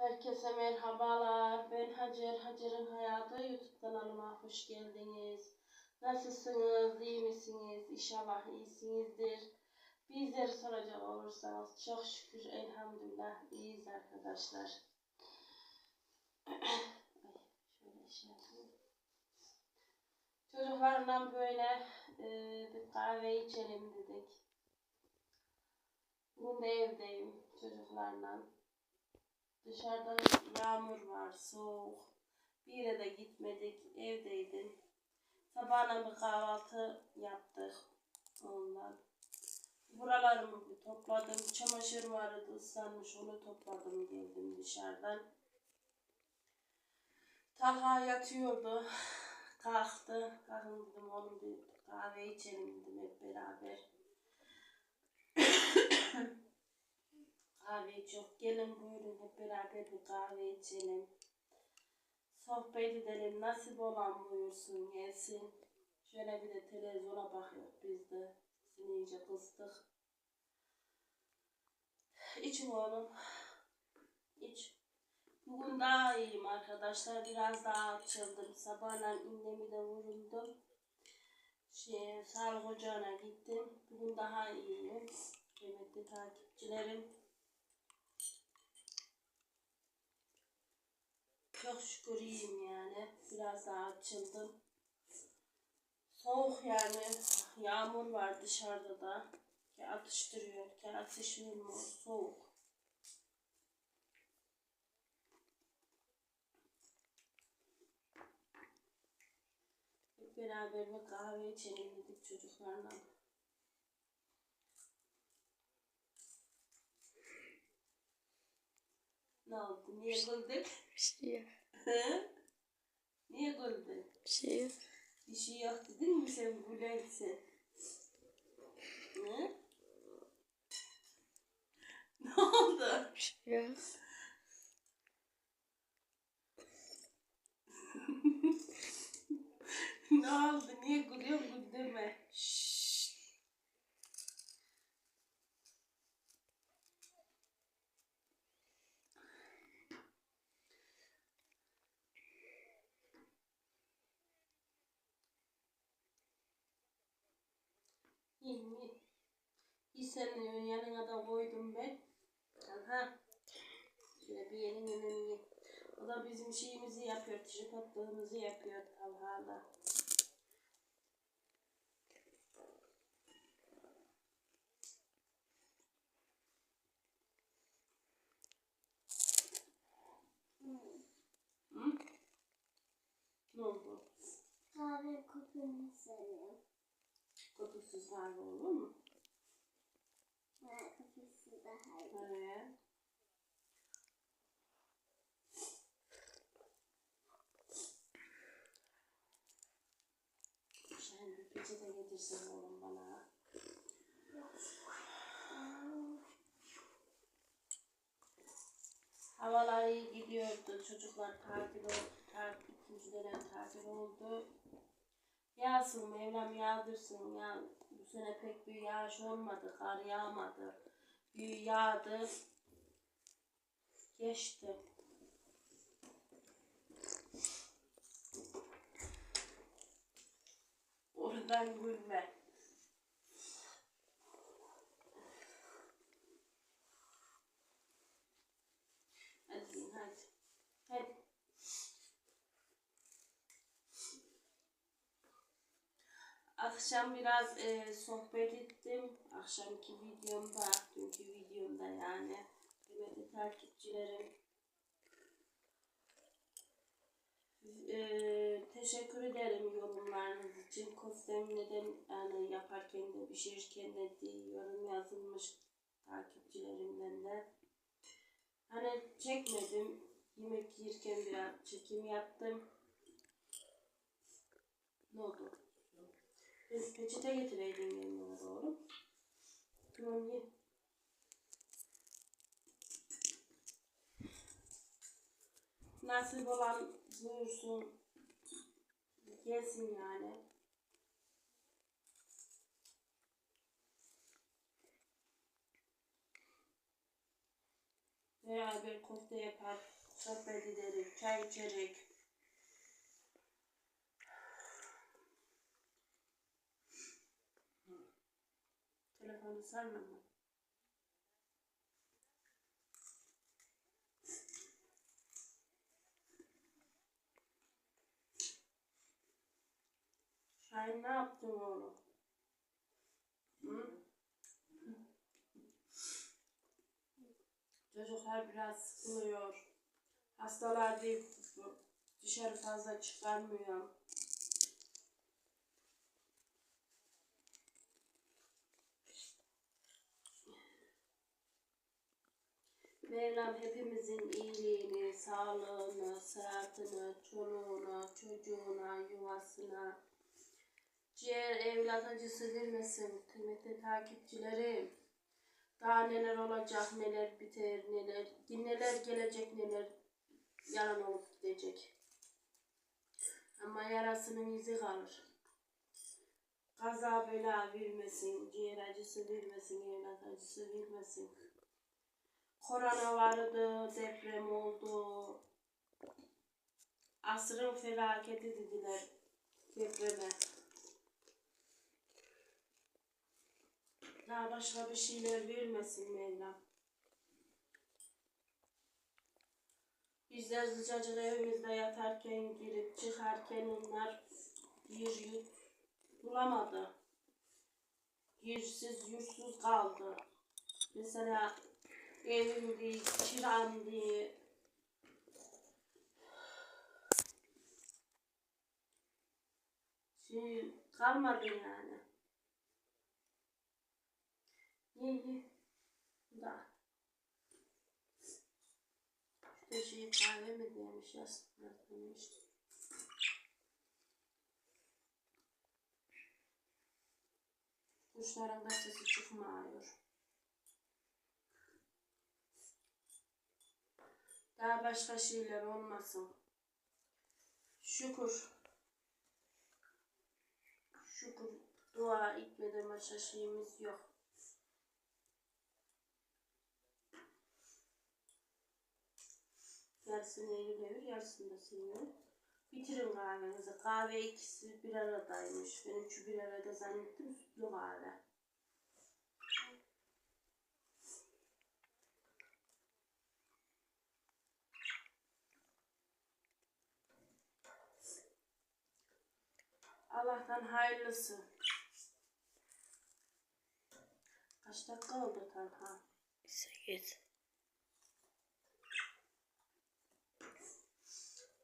Herkese merhabalar. Ben Hacer. Hacer'in Hayatı YouTube kanalıma hoş geldiniz. Nasılsınız? İyi misiniz? İnşallah iyisinizdir. Bizleri soracak olursanız çok şükür elhamdülillah iyiyiz arkadaşlar. Şey. Çocuklarla böyle e, bir kahve içelim dedik. Bugün de evdeyim çocuklarla. Dışarıda yağmur var, soğuk. Bir yere de gitmedik, evdeydim. Sabahına bir kahvaltı yaptık ondan. Buralarımı bir topladım. Çamaşır vardı ıslanmış, onu topladım geldim dışarıdan. Talha yatıyordu. Kalktı. Kalkın dedim oğlum bir kahve içelim dedim hep beraber. Kahve çok. Gelin buyurun hep beraber bir kahve içelim. Sohbet edelim. Nasip olan buyursun gelsin. Şöyle bir de televizyona bakıyor biz de. Seni iyice kıstık. İçin oğlum. İç. Bugün daha iyiyim arkadaşlar. Biraz daha açıldım. Sabahla innemi de vuruldum. Şey, sağlık ocağına gittim. Bugün daha iyiyim. Kıymetli takipçilerim. Çok şükür iyiyim yani. Biraz daha açıldım. Soğuk yani. Yağmur var dışarıda da. Ki atıştırıyor. Ki ateş vermiyor. Soğuk. Beraber bir kahve içelim dedik çocuklarla. Ne oldu? Niye güldün? Bir şey yok. Niye güldün? Bir şey yok. Bir şey yok dedin mi sen gülersin? Hı? Ne oldu? Bir şey yok. ne oldu? Niye gülüyorsun güldürme? Şşş. İyi iyi. Senin yanına da koydum ben. Aha. Şöyle bir yerin önünü. O da bizim şeyimizi yapıyor, tripotlığımızı yapıyor Talha'la. Hı? Ne oldu? Kahve kokusunu seviyorum. Kokusuz kahve olur mu? Ben kokusu daha iyi. Evet. Şahin bir peçete getirsin oğlum bana. Havalar iyi gidiyordu. Çocuklar tatil oldu. Tatil, ikinci dönem tatil oldu. Yağsın Mevlam yağdırsın. Ya, bu sene pek bir yağış olmadı. Kar yağmadı. Bir yağdı. Geçti. Oradan gülme. Akşam biraz e, sohbet ettim. Akşamki videomda, dünkü videomda yani. Kıymetli takipçilerim. E, teşekkür ederim yorumlarınız için. Koftem neden yani yaparken de pişirirken de yorum yazılmış takipçilerimden de. Hani çekmedim. Yemek yerken biraz çekim yaptım. Ne oldu? Peçete getireydim yanına doğru. Tamam ye. Nasip olan buyursun. Gelsin yani. Beraber kofte yapar, sohbet ederiz, çay içerik. Telefonu sarma mı? Şahin ne yaptın oğlum? Çocuklar biraz sıkılıyor. Hastalar değil, dışarı fazla çıkarmıyor. Mevlam hepimizin iyiliğini, sağlığını, sıhhatini, çoluğuna, çocuğuna, yuvasına, ciğer evlat acısı vermesin kıymetli takipçilerim. Daha neler olacak, neler biter, neler, neler gelecek, neler yalan olup gidecek. Ama yarasının izi kalır. Kaza bela vermesin, ciğer acısı vermesin, evlat acısı vermesin. Korona vardı, deprem oldu. Asrın felaketi dediler depreme. Daha başka bir şeyler vermesin Mevlam. Bizler sıcacık evimizde yatarken girip çıkarken onlar bir yurt bulamadı. Yersiz yursuz kaldı. Mesela evimdi, kiramdı. Şey kalmadı yani. İyi iyi. Da. İşte şey kahve mi demiş aslında demiş. Kuşların da sesi çıkmıyor. Daha başka şeyler olmasın. Şükür. Şükür. Dua etmeden başka şeyimiz yok. Yarısını Eylül devir, yarısını da senin. Bitirin kahvenizi. Kahve ikisi bir aradaymış. Ben üçü bir arada zannettim. Sütlü kahve. Allah'tan hayırlısı. Kaç dakika oldu Talha? 8.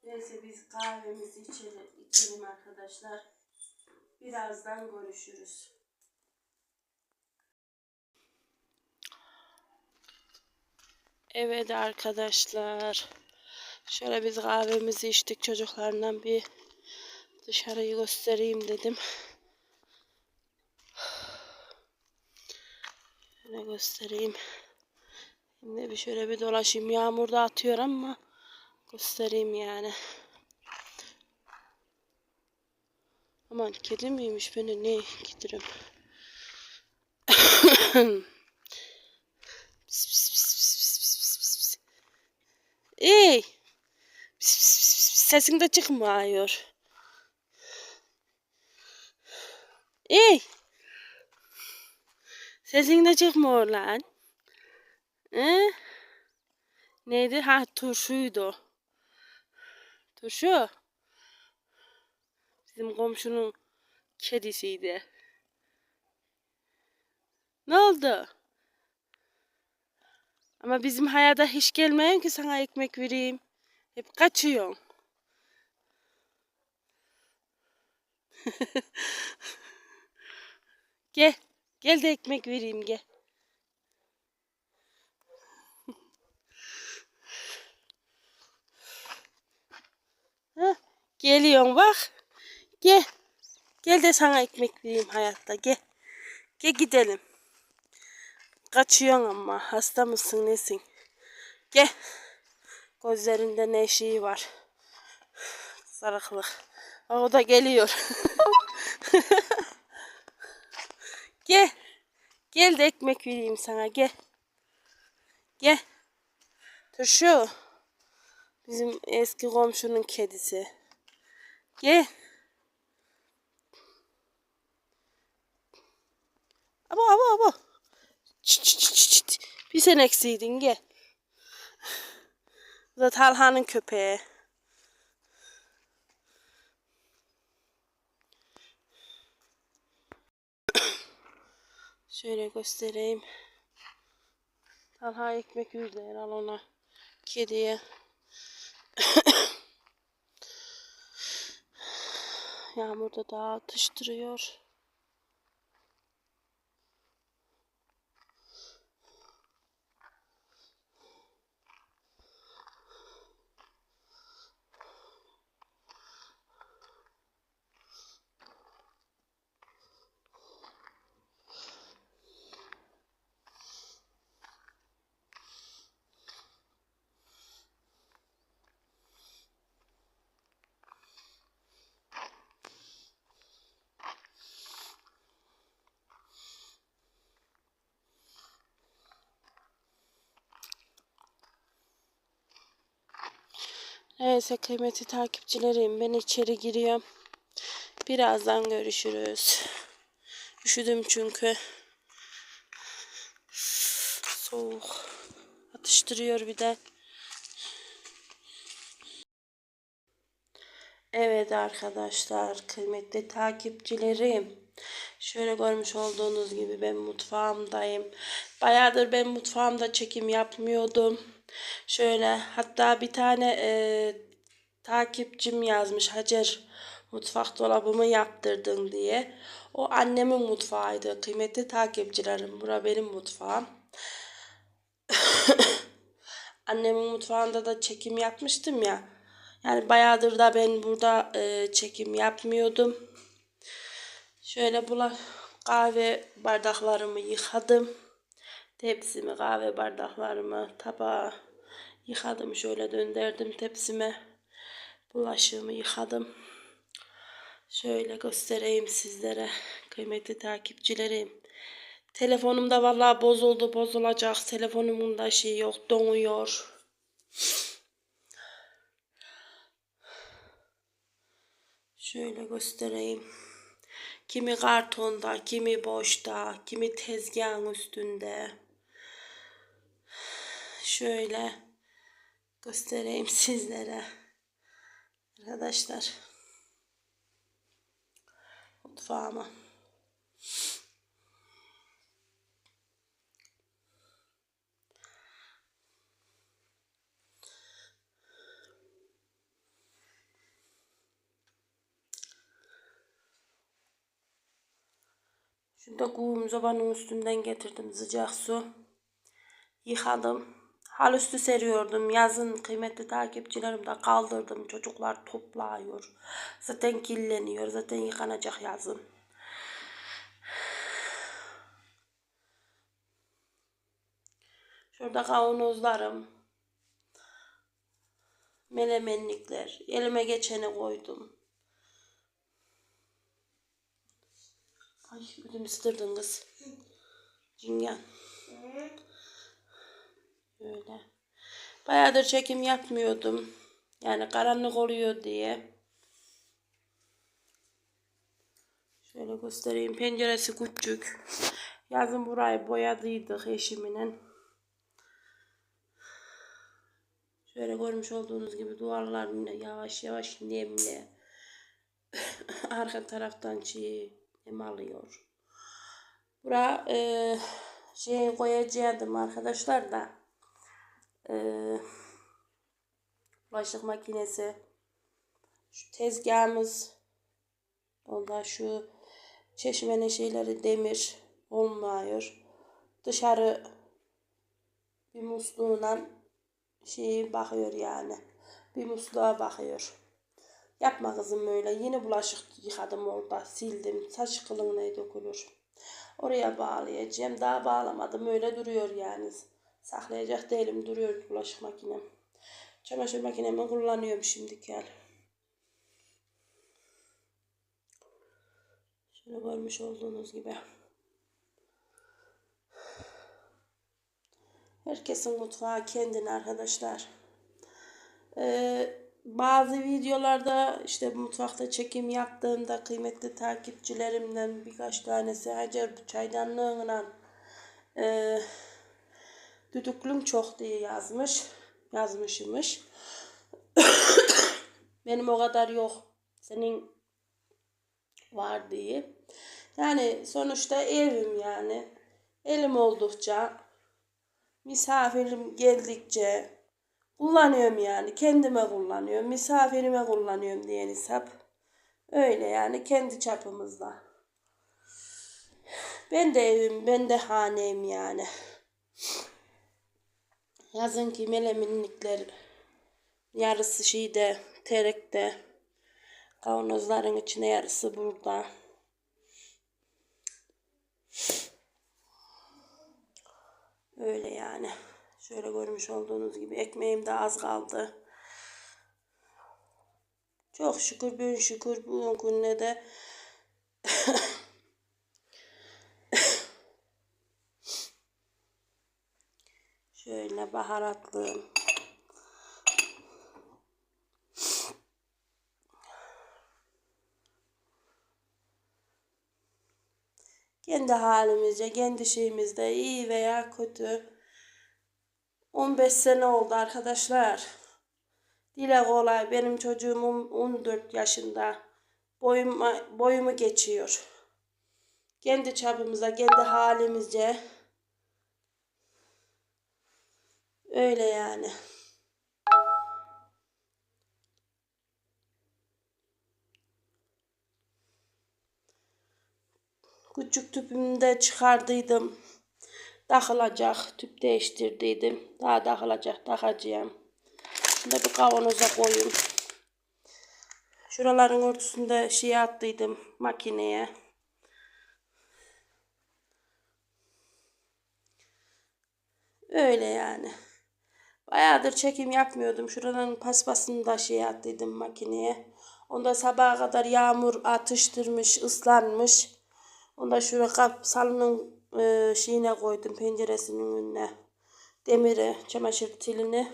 Neyse biz kahvemizi içelim, içelim arkadaşlar. Birazdan görüşürüz. Evet arkadaşlar. Şöyle biz kahvemizi içtik çocuklarla bir Dışarıyı göstereyim dedim. Şöyle göstereyim. Şimdi bir şöyle bir dolaşayım. Yağmurda atıyor ama göstereyim yani. Aman kedi miymiş beni ne gidirim. pis. Ey! Sesin de çıkmıyor. Ey! Sesin de çıkmıyor lan. He? Neydi? Ha turşuydu. Turşu. Bizim komşunun kedisiydi. Ne oldu? Ama bizim hayata hiç gelmeyen ki sana ekmek vereyim. Hep kaçıyorsun. gel. Gel de ekmek vereyim gel. Heh, geliyorsun bak. Gel. Gel de sana ekmek vereyim hayatta gel. Gel gidelim. Kaçıyorsun ama hasta mısın nesin? Gel. Gözlerinde ne şeyi var. Sarıklık. O da geliyor. gel. Gel de ekmek vereyim sana gel. Gel. Turşu. Bizim eski komşunun kedisi. Gel. Abo abo abo. Çıt çıt çıt çıt. Bir sen eksiydin gel. Bu da Talha'nın köpeği. Şöyle göstereyim. Talha ekmek yürüdü herhal ona. Kediye. Yağmur da daha atıştırıyor. Neyse kıymetli takipçilerim ben içeri giriyorum. Birazdan görüşürüz. Üşüdüm çünkü. Soğuk. Atıştırıyor bir de. Evet arkadaşlar, kıymetli takipçilerim. Şöyle görmüş olduğunuz gibi ben mutfağımdayım. Bayağıdır ben mutfağımda çekim yapmıyordum. Şöyle hatta bir tane e, takipçim yazmış Hacer mutfak dolabımı yaptırdın diye. O annemin mutfağıydı. Kıymetli takipçilerim. Bura benim mutfağım. Annemin mutfağında da çekim yapmıştım ya. Yani bayağıdır da ben burada e, çekim yapmıyordum. Şöyle bula kahve bardaklarımı yıkadım. Tepsimi, kahve bardaklarımı, tabağı yıkadım. Şöyle döndürdüm tepsime. Bulaşığımı yıkadım. Şöyle göstereyim sizlere kıymetli takipçilerim. Telefonum da vallahi bozuldu, bozulacak. Telefonumun da şey yok, donuyor. Şöyle göstereyim. Kimi kartonda, kimi boşta, kimi tezgahın üstünde. Şöyle göstereyim sizlere. Arkadaşlar. Mutfağıma. Şurada kum zobanın üstünden getirdim sıcak su. Yıkadım. Hal üstü seriyordum. Yazın kıymetli takipçilerim de kaldırdım. Çocuklar topluyor. Zaten kirleniyor. Zaten yıkanacak yazın. Şurada kavanozlarım. Melemenlikler. Elime geçeni koydum. Ay ödüm ısıtırdın kız. Cingen. Böyle. Bayağıdır çekim yapmıyordum. Yani karanlık oluyor diye. Şöyle göstereyim. Penceresi küçük. Yazın burayı boyadıydık eşiminin. Şöyle görmüş olduğunuz gibi duvarlar yavaş yavaş nemli. Arka taraftan çiğ nem alıyor. Bura e, şey koyacaktım arkadaşlar da e, bulaşık makinesi şu tezgahımız onda şu çeşmenin şeyleri demir olmuyor. Dışarı bir musluğundan şey bakıyor yani. Bir musluğa bakıyor. Yapma kızım öyle. Yine bulaşık yıkadım orada. Sildim. Saç kılığına dökülür. Oraya bağlayacağım. Daha bağlamadım. Öyle duruyor yani. Saklayacak değilim. Duruyor bulaşık makinem. Çamaşır makinemi kullanıyorum şimdi gel. Şöyle görmüş olduğunuz gibi. Herkesin mutfağı kendine arkadaşlar. Ee, bazı videolarda işte mutfakta çekim yaptığımda kıymetli takipçilerimden birkaç tanesi Hacer çaydanlığına e, düdüklüm çok diye yazmış. Yazmışımış. Benim o kadar yok. Senin var diye. Yani sonuçta evim yani. Elim oldukça misafirim geldikçe kullanıyorum yani. Kendime kullanıyorum. Misafirime kullanıyorum diye hesap. Öyle yani kendi çapımızda. Ben de evim, ben de hanem yani. Yazın ki meleminlikler yarısı şeyde, terekte. Kavanozların içine yarısı burada. Öyle yani. Şöyle görmüş olduğunuz gibi ekmeğim de az kaldı. Çok şükür bin şükür bu gününe de baharatlı kendi halimizce, kendi şeyimizde iyi veya kötü 15 sene oldu arkadaşlar. Dile kolay benim çocuğum 14 yaşında. Boyum, boyumu geçiyor. Kendi çapımıza, kendi halimizce. Öyle yani. Küçük tüpümü de çıkardıydım. Takılacak. Tüp değiştirdiydim. Daha takılacak. Takacağım. Şimdi bir kavanoza koyayım. Şuraların ortasında şey attıydım makineye. Öyle yani. Bayağıdır çekim yapmıyordum. Şuradan paspasını da şey attıydım makineye. Onda sabaha kadar yağmur atıştırmış, ıslanmış. Onda şuraya kap salının e, şeyine koydum penceresinin önüne. Demiri, çamaşır tilini.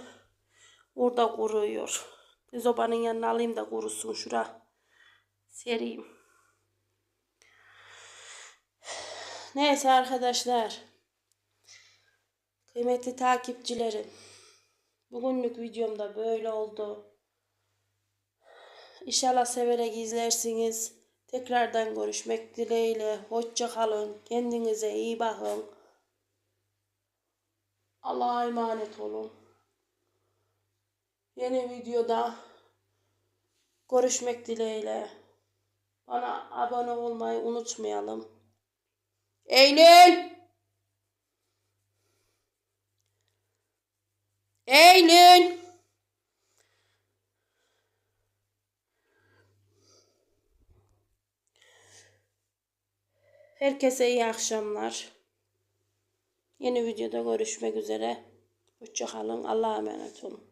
Orada kuruyor. Zobanın yanına alayım da kurusun şura. Sereyim. Neyse arkadaşlar. Kıymetli takipçilerim. Bugünlük videomda böyle oldu. İnşallah severek izlersiniz. Tekrardan görüşmek dileğiyle. Hoşça kalın. Kendinize iyi bakın. Allah'a emanet olun. Yeni videoda görüşmek dileğiyle. Bana abone olmayı unutmayalım. Eylül! Eylül! Herkese iyi akşamlar. Yeni videoda görüşmek üzere. Hoşça kalın. Allah'a emanet olun.